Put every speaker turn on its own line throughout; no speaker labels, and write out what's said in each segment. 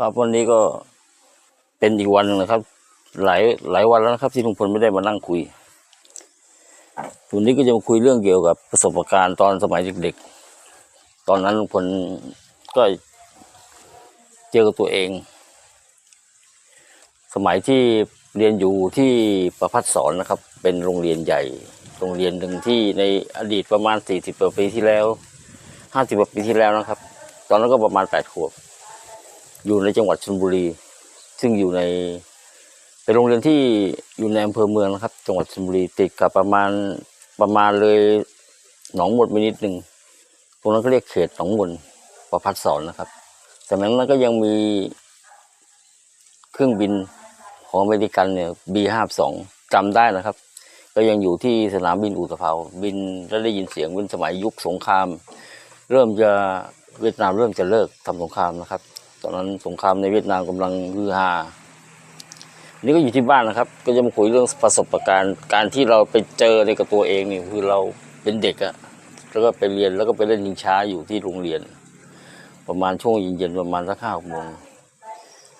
ครับวันนี้ก็เป็นอีกวันหนึ่งนะครับ หลายหลายวันแล้วนะครับ ที่ลุงพลไม่ได้มานั่งคุยวันนี้ก็จะมาคุยเรื่องเกี่ยวกับประสบการณ์ตอนสมัยเด็กๆ ตอนนั้นลุงพลก็เจอกับตัวเอง สมัยที่เรียนอยู่ที่ประพัฒสอนนะครับ เป็นโรงเรียนใหญ่ โรงเรียนหนึ่งที่ในอดีตประมาณสี่สิบกว่าปีที่แล้วห้าสิบกว่าปีที่แล้วนะครับ ตอนนั้นก็ประมาณแปดขวบ อยู่ในจังหวัดชลบุรี ซึ่งอยู่ในเป็นโรงเรียนที่อยู่ในอำเภอเมืองนะครับ จังหวัดชลบุรีติดกับประมาณประมาณเลยหนองมดไปนิดหนึ่งตรงนั้นก็เรียกเขตหนองมนประพัดสอนนะครับสมัยนั้นก็ยังมีเครื่องบินของอเมริกันเนี่ย B52 จำได้นะครับ ก็ยังอยู่ที่สนามบินอุตภเปาบินแล้วได้ยินเสียงเป็นสมัยยุคสงคราม เริ่มจะเวียดนามเริ่มจะเลิกทำสงครามนะครับ ตอนนั้นสงครามในเวียดนามกำลังฮือฮานี่ก็อยู่ที่บ้านนะครับ ก็จะมาคุยเรื่องประสบการณ์ การที่เราไปเจอในกับตัวเองนี่คือเราเป็นเด็กอะแล้วก็ไปเรียนแล้วก็ไปเล่นยิงช้าอยู่ที่โรงเรียน ประมาณช่วงเย็นๆประมาณสักห้าโมง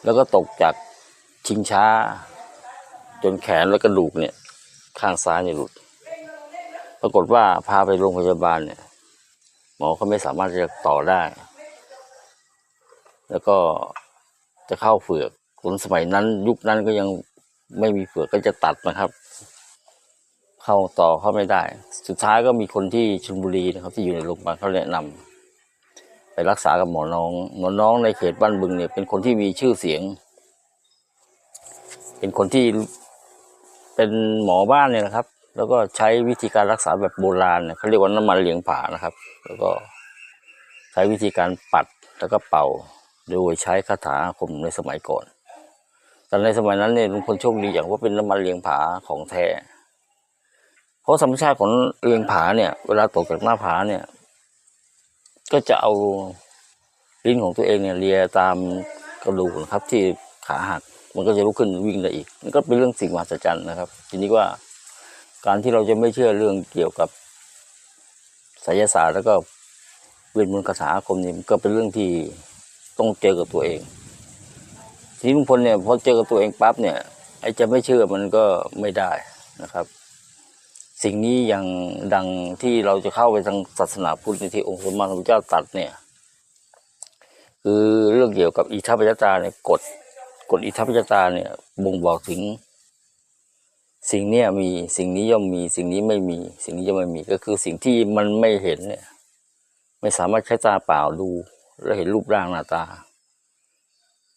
แล้วก็ตกจากชิงช้า จนแขนและกระดูกเนี่ย ข้างซ้ายเนี่ยหลุด ปรากฏว่าพาไปโรงพยาบาลเนี่ย หมอเขาไม่สามารถจะต่อได้ แล้วก็จะเข้าเฟือกคนสมัยนั้นยุคนั้นก็ยังไม่มีเฟือกก็จะตัดนะครับ เข้าต่อเข้าไม่ได้ สุดท้ายก็มีคนที่ชลบุรีนะครับ ที่อยู่ในโรงพยาบาลเขาแนะนำไปรักษากับหมอน้อง หมอน้องในเขตบ้านบึงเนี่ย เป็นคนที่มีชื่อเสียง เป็นคนที่เป็นหมอบ้านเนี่ยนะครับ แล้วก็ใช้วิธีการรักษาแบบโบราณเนี่ยเขาเรียกว่าน้ำมันเหลียงผานะครับ แล้วก็ใช้วิธีการปัดแล้วก็เป่า โดยใช้คาถาอาคมในสมัยก่อนแต่ในสมัยนั้นเนี่ยลุงพลโชคดีอย่างว่าเป็นน้ำมันเลียงผาของแท้เพราะธรรมชาติของเลียงผาเนี่ย เวลาตกจากหน้าผาเนี่ย ก็จะเอาลิ้นของตัวเองเนี่ยเลียตามกระดูกนะครับ ที่ขาหักมันก็จะลุกขึ้นวิ่งได้อีกมันก็เป็นเรื่องสิ่งมหัศจรรย์นะครับ ทีนี้ว่าการที่เราจะไม่เชื่อเรื่องเกี่ยวกับไสยศาสตร์แล้วก็เวทมนต์คาถาอาคมนี่ก็เป็นเรื่องที่ ต้องเจอกับตัวเองทีลุงพลเนี่ยพอเจอกับตัวเองปั๊บเนี่ยไอ้จะไม่เชื่อมันก็ไม่ได้นะครับ สิ่งนี้อย่างดังที่เราจะเข้าไปทางศาสนาพุทธในที่องค์สมมาพระเจ้าตัดเนี่ย คือเรื่องเกี่ยวกับอิทัปปัจจตาเนี่ยกฎกฎอิทัปปัจจตาเนี่ยบ่งบอกถึง สิ่งเนี้ยมีสิ่งนี้ย่อมมี สิ่งนี้ไม่มี สิ่งนี้ย่อมไม่มีก็คือสิ่งที่มันไม่เห็นเนี่ย ไม่สามารถใช้ตาเปล่าดู แล้วเห็นรูปร่างหน้าตา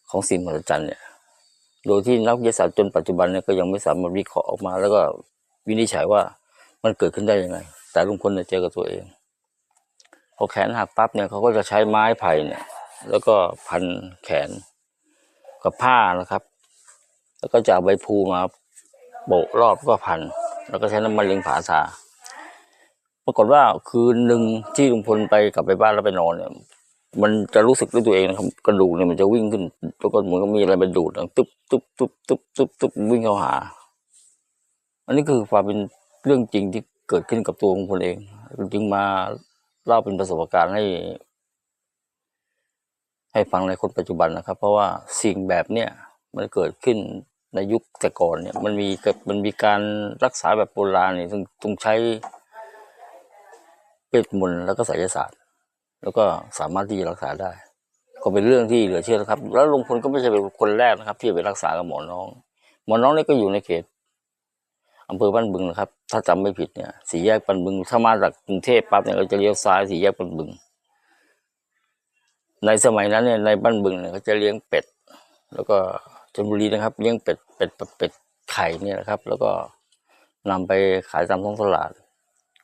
ของสิ่งมหัศจรรย์เนี่ย โดยที่นักวิทยาศาสตร์จนปัจจุบันเนี่ยก็ยังไม่สามารถวิเคราะห์ออกมา แล้วก็วินิจฉัยว่ามันเกิดขึ้นได้ยังไง แต่ลุงพลเนี่ยเจอกับตัวเอง พอแขนหักปั๊บเนี่ยเขาก็จะใช้ไม้ไผ่เนี่ย แล้วก็พันแขนกับผ้านะครับ แล้วก็จะเอาใบพลูมาโบกรอบก็พัน แล้วก็ใช้น้ำมันเลี้ยงผาทาปรากฏว่าคืนหนึ่งที่ลุงพลไปกลับไปบ้านแล้วไปนอนเนี่ย มันจะรู้สึกด้วยตัวเองนะครับ กระดูกเนี่ยมันจะวิ่งขึ้นแล้วก็เหมือนกับมีอะไรไปดูดตุ๊บตุ๊บตุ๊บตุ๊บตุ๊บตุ๊บวิ่งเข้าหา อันนี้คือความเป็นเรื่องจริงที่เกิดขึ้นกับตัวของคนเอง จึงมาเล่าเป็นประสบการณ์ให้ ให้ฟังในคนปัจจุบันนะครับ เพราะว่าสิ่งแบบเนี้ยมันเกิดขึ้นในยุคแต่ก่อนเนี่ย มันมีเกิดมันมีการรักษาแบบโบราณเนี่ยต้องต้องใช้เวทมนต์แล้วก็ไสยศาสตร์ แล้วก็สามารถที่จะรักษาได้ ก็เป็นเรื่องที่เหลือเชื่อนะครับ แล้วลุงพลก็ไม่ใช่เป็นคนแรกนะครับ ที่ไปรักษากับหมอน้อง หมอน้องนี่ก็อยู่ในเขตอำเภอบ้านบึงนะครับ ถ้าจำไม่ผิดเนี่ยสี่แยกบ้านบึง ถ้ามาจากกรุงเทพปั๊บเนี่ยเราจะเลี้ยวซ้ายสี่แยกบ้านบึง ในสมัยนั้นเนี่ยในบ้านบึงเนี่ยเขาจะเลี้ยงเป็ด แล้วก็ชลบุรีนะครับ เลี้ยงเป็ดเป็ดเป็ดเป็ดไข่เนี่ยนะครับ แล้วก็นำไปขายตามท้องตลาด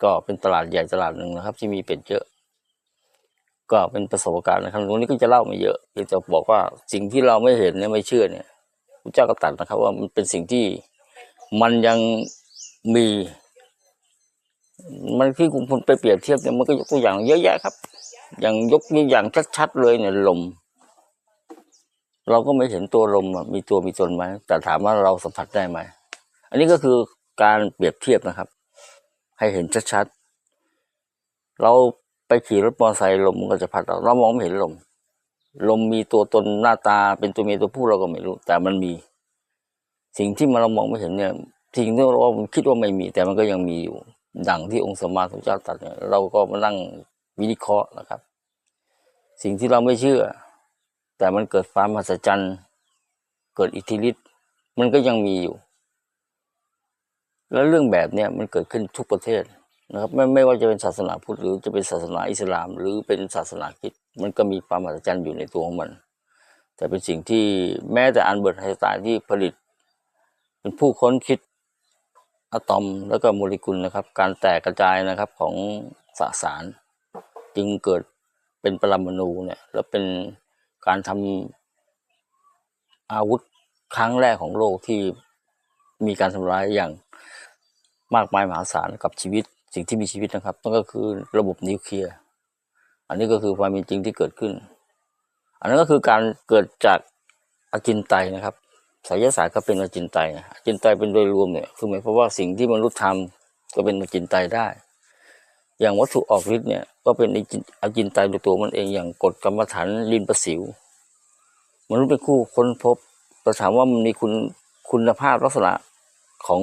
ก็เป็นตลาดใหญ่ตลาดหนึ่งนะครับ ที่มีเป็ดเยอะ ก็เป็นประสบการณ์นะครับตรงนี้ก็จะเล่าม่เยอะเพียงจะบอกว่าสิ่งที่เราไม่เห็นเนี่ยไม่เชื่อเนี่ยพระเจ้าก็ตัดนะครับ ว่ามันเป็นสิ่งที่มันยังมี มันที่คุณไปเปรียบเทียบเนี่ยมันก็ยกตัวอย่างเยอะแยะครับ อย่างยกตัวอย่างชัดๆเลยเนี่ยลม เราก็ไม่เห็นตัวลมมีตัวมีตนไหมแต่ถามว่าเราสัมผัสได้ไหมอันนี้ก็คือการเปรียบเทียบนะครับ ให้เห็นชัดๆเรา ไปขี่รถมอเตอร์ไซค์ลมมันก็จะพัดเราเรามองไม่เห็นลม ลมมีตัวตนหน้าตาเป็นตัวเมียตัวผู้เราก็ไม่รู้ แต่มันมี สิ่งที่มันเรามองไม่เห็นเนี่ยสิ่งที่เราคิดว่าไม่มี แต่มันก็ยังมีอยู่ ดังที่องค์สมมาสมุทรเจ้าตรัสเนี่ยเราก็มานั่งวิเคราะห์นะครับ สิ่งที่เราไม่เชื่อ แต่มันเกิดความมหัศจรรย์เกิดอิทธิฤทธิ์มันก็ยังมีอยู่ แล้วเรื่องแบบเนี้ยมันเกิดขึ้นทุกประเทศ นะครับไม่ไม่ว่าจะเป็นศาสนาพุทธหรือจะเป็นศาสนาอิสลาม หรือเป็นศาสนาคริสต์มันก็มีความมหัศจรรย์อยู่ในตัวของมัน แต่เป็นสิ่งที่แม้แต่อันเบิร์ตไอน์สไตน์ที่ผลิต เป็นผู้ค้นคิดอะตอมแล้วก็โมเลกุลนะครับ การแตกกระจายนะครับของสสาร จึงเกิดเป็นปรมาณูเนี่ยแล้วเป็นการทำอาวุธครั้งแรกของโลกที่มีการทำร้ายอย่างมากมายมหาศาลกับชีวิต สิ่งที่มีชีวิตนะครับนั่นก็คือระบบนิวเคลียร์อันนี้ก็คือความเป็นจริงที่เกิดขึ้น อันนั้นก็คือการเกิดจากอจินไตนะครับไสยศาสตร์ก็เป็นอจินไตยนะอจินไตเป็นโดยรวมเนี่ยคือหมายความว่าสิ่งที่มนุษย์ทำก็เป็นอจินไตได้ อย่างวัตถุออกฤทธิ์เนี่ยก็เป็นอจินอจินไตโดยตัวมันเองอย่างกฎกรรมฐานลินประสิว มนุษย์เป็นคู่ค้นพบแต่ถามว่ามันมีคุณคุณภาพลักษณะของ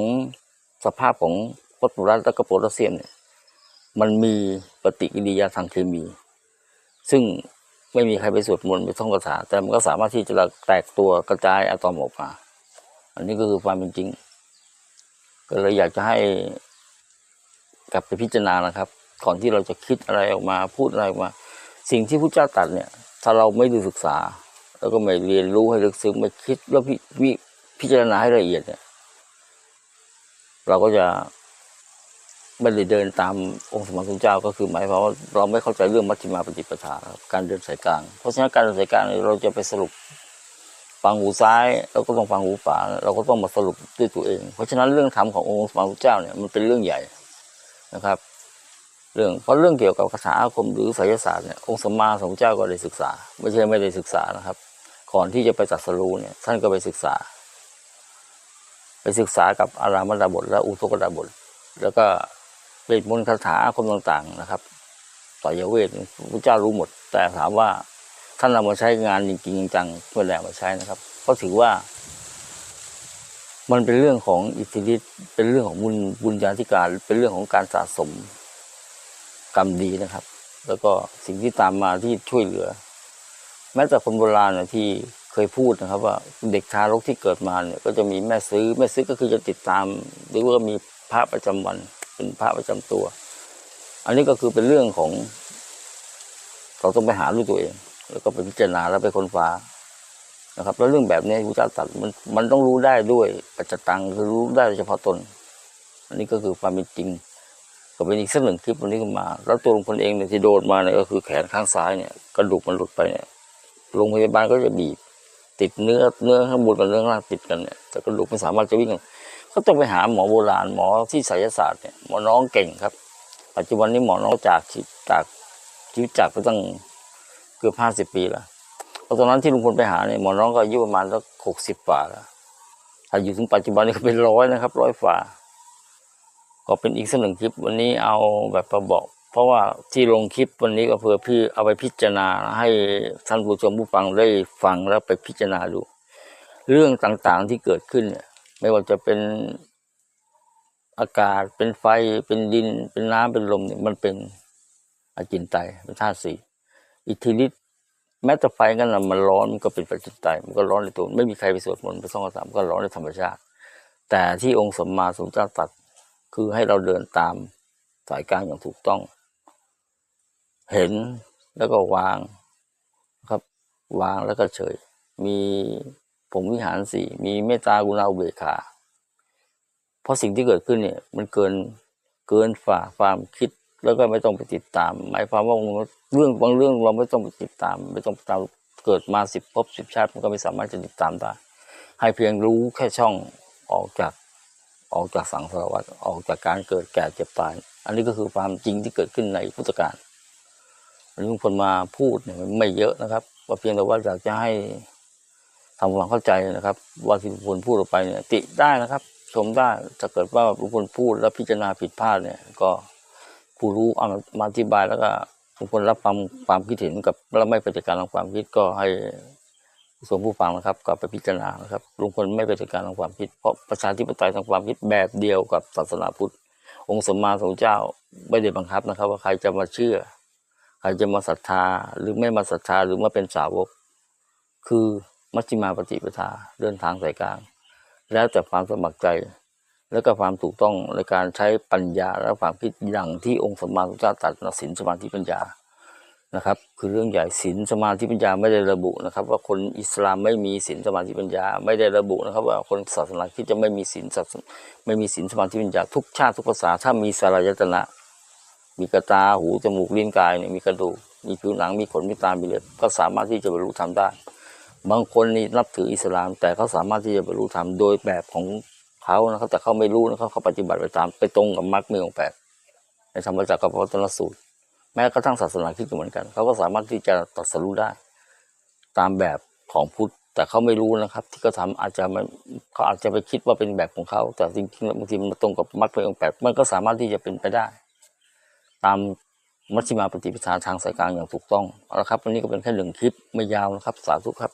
สภาพของ ฟอสฟอรัสและก็โพแทสเซียมเนี่ยมันมีปฏิกิริยาทางเคมี ซึ่งไม่มีใครไปสวดมนต์ไปท่องคาถาแต่มันก็สามารถที่จะแตกตัวกระจายอะตอมออกมา อันนี้ก็คือความเป็นจริง ก็เลยอยากจะให้กลับไปพิจารณานะครับ ก่อนที่เราจะคิดอะไรออกมาพูดอะไรออกมา สิ่งที่พระเจ้าตัดเนี่ย ถ้าเราไม่ได้ศึกษา แล้วก็ไม่เรียนรู้ให้ลึกซึ้งไม่คิดแล้วพิวิพิจารณาให้ละเอียดเนี่ยเราก็จะ ไม่ได้เดินตามองค์สมมาสมุเจ้าก็คือหมายความว่าเราไม่เข้าใจเรื่องมัชฌิมาปฏิปทาครับการเดินสายกลาง เพราะฉะนั้นการเดินสายกลางเราจะไปสรุปฟังหูซ้ายเราก็ต้องฟังหูขวาเราก็ต้องมาสรุปด้วยตัวเอง เพราะฉะนั้นเรื่องธรรมขององค์สมมาสมุเจ้าเนี่ยมันเป็นเรื่องใหญ่นะครับ เรื่องเพราะเรื่องเกี่ยวกับคาถาอาคมหรือไสยศาสตร์เนี่ยองค์สมมาสมุทเจ้าก็ได้ศึกษา ไม่ใช่ไม่ได้ศึกษานะครับ ก่อนที่จะไปตรัสรู้เนี่ยท่านก็ไปศึกษา ไปศึกษากับอารามดาบทและอุทกดาบทแล้วก็ เวทมนต์คาถาอาคมต่างๆนะครับต่อยเวทพระเจ้ารู้หมด แต่ถามว่าท่านเอามาใช้งานจริงๆจังๆไม่ได้เอามาใช้นะครับเพราะถือว่า มันเป็นเรื่องของอิทธิฤทธิ์เป็นเรื่องของบุญบุญญาธิการ เป็นเรื่องของการสะสมกรรมดีนะครับ แล้วก็สิ่งที่ตามมาที่ช่วยเหลือ แม้แต่คนโบราณนี่ยที่เคยพูดนะครับ ว่าเด็กทารกที่เกิดมาเนี่ยก็จะมีแม่ซื้อแม่ซื้อก็คือจะติดตามหรือว่ามีพระประจำวัน เป็นพระประจำตัว อันนี้ก็คือเป็นเรื่องของ เราต้องไปหาด้ตัวเอง แล้วก็ไปพิจารณาแล้วไปค้นฟ้านะครับ แล้วเรื่องแบบนี้พระเจ้าตรัดมันมันต้องรู้ได้ด้วยปัจจตังคือรู้ได้เฉพาะตน อันนี้ก็คือความเป็นจริงก็เป็นอีกสักหนึ่งคลิปวันนี้ก็มา แล้วตัวลุงพลเองเนี่ยที่โดนมาเนี่ยก็คือแขนข้างซ้ายเนี่ยกระดูกมันหลุดไปเนี่ยโรงพยาบาลก็จะบีบติดเนื้อเนื้อข้างบนกับเนื้อข้างล่างติดกันเนี่ยแต่กระดูกไม่สามารถจะวิ่ง ก็ต้องไปหาหมอโบราณหมอที่ไสยศาสตร์เนี่ยหมอน้องเก่งครับ ปัจจุบันนี้หมอน้องจากจากชีวิตจากไปตั้งเกือบห้าสิบปีแล้วเพราะตอนนั้นที่ลุงพลไปหาเนี่ยหมอน้องก็อายุประมาณสักหกสิบกว่าแล้วถ้าอยู่ถึงปัจจุบันนี้ก็เป็นร้อยนะครับร้อยฝ่าก็เป็นอีกสักหนึ่งคลิปวันนี้เอาแบบประบอก เพราะว่าที่ลงคลิปวันนี้ก็เพื่อพี่เอาไปพิจารณาให้ท่านผู้ชมผู้ฟังได้ฟังแล้วไปพิจารณาดู เรื่องต่างๆที่เกิดขึ้นเนี่ย ไม่ว่าจะเป็นอากาศเป็นไฟเป็นดิน เป็นน้ำเป็นลมเนี่ยมันเป็นอจินไตเป็นธาตุสี่อิทธิฤทธิ์แม้แต่ไฟกันนะมันร้อนมันก็เป็นปัจจินไตยมันก็ร้อนในตัวไม่มีใครไปสวดมนต์ไปท่องคาถามก็ร้อนในธรรมชาติ แต่ที่องค์สมมาสมุทรเจ้าตรัสคือให้เราเดินตามสายกลางอย่างถูกต้อง เห็นแล้วก็วางครับ วางแล้วก็เฉย มี ผมวิหารสี่มีเมตตากรุณาอุเบกขา เพราะสิ่งที่เกิดขึ้นเนี่ย มันเกินเกินฝ่าความคิดแล้วก็ไม่ต้องไปติดตาม หมายความว่าเรื่องบางเรื่องเราไม่ต้องไปติดตาม ไม่ต้องตามเกิดมาสิบภพสิบชาติมันก็ไม่สามารถจะติดตามได้ให้เพียงรู้แค่ช่องออกจากออกจากสังสารวัฏออกจากการเกิดแก่เจ็บตาย อันนี้ก็คือความจริงที่เกิดขึ้นในพุทธกาลอันนี้ลุงพลมาพูดเนี่ยไม่เยอะนะครับว่าเพียงแต่ว่าอยากจะให้ ทำความเข้าใจนะครับ ว่าที่ลุงพลพูดออกไปเนี่ยติได้นะครับ ชมได้ถ้าเกิดว่าลุงพลพูดแล้วพิจารณาผิดพลาดเนี่ย ก็ผู้รู้เอามาอธิบายแล้วก็ลุงพลรับความความคิดเห็นกับและไม่ปฏิการทางความคิดก็ให้ส่วนผู้ฟังนะครับกลับไปพิจารณานะครับลุงพลไม่ปฏิการทางความคิด เพราะประชาธิปไตยทางความคิดแบบเดียวกับศาสนาพุทธ องค์สมมาสมเจ้าไม่ได้บังคับนะครับ ว่าใครจะมาเชื่อ ใครจะมาศรัทธาหรือไม่มาศรัทธาหรือมาเป็นสาวก คือ มัชฌิมาปฏิปทาเดินทางสายกลาง แล้วแต่ความสมัครใจ แล้วก็ความถูกต้องในการใช้ปัญญาและความคิดอย่างที่องค์สมมาสมพุทธเจ้าตรัสนะศีลสมาธิปัญญานะครับ คือเรื่องใหญ่ศีลสมาธิปัญญาไม่ได้ระบุนะครับ ว่าคนอิสลามไม่มีศีลสมาธิปัญญา ไม่ได้ระบุนะครับ ว่าคนศาสนาคริดจะไม่มีศีลไม่มีศีลสมาธิปัญญา ทุกชาติทุกภาษาถ้ามีสารยตนะ มีกระตาหูจมูกลิ้นกายเนี่ยมีกระดูกมีผิวหนังมีขนมีตามีเลือดก็สามารถที่จะบรรลุธรรมได้ บางคนนี่นับถืออิสลาม แต่เขาสามารถที่จะบรรลุธรรมโดยแบบของเขานะครับ แต่เขาไม่รู้นะครับเขาปฏิบัติไปตามไปตรงกับมรรคมีองแปดในธรรมจักรกับวัตนสูตร แม้กระทั่งศาสนาคริดก็เหมือนกัน เขาก็สามารถที่จะตรัสรู้ได้ ตามแบบของพุทธ แต่เขาไม่รู้นะครับ ที่เขาทำอาจจะมันเขาอาจจะไปคิดว่าเป็นแบบของเขา แต่จริงๆบางทีมันตรงกับมรรคมีองแปดมันก็สามารถที่จะเป็นไปได้ ตามมัชฌิมาปฏิปทาทางสายกลางอย่างถูกต้องเอาละครับวันนี้ก็เป็นแค่หนึ่งคลิปไม่ยาวนะครับ สาธุครับ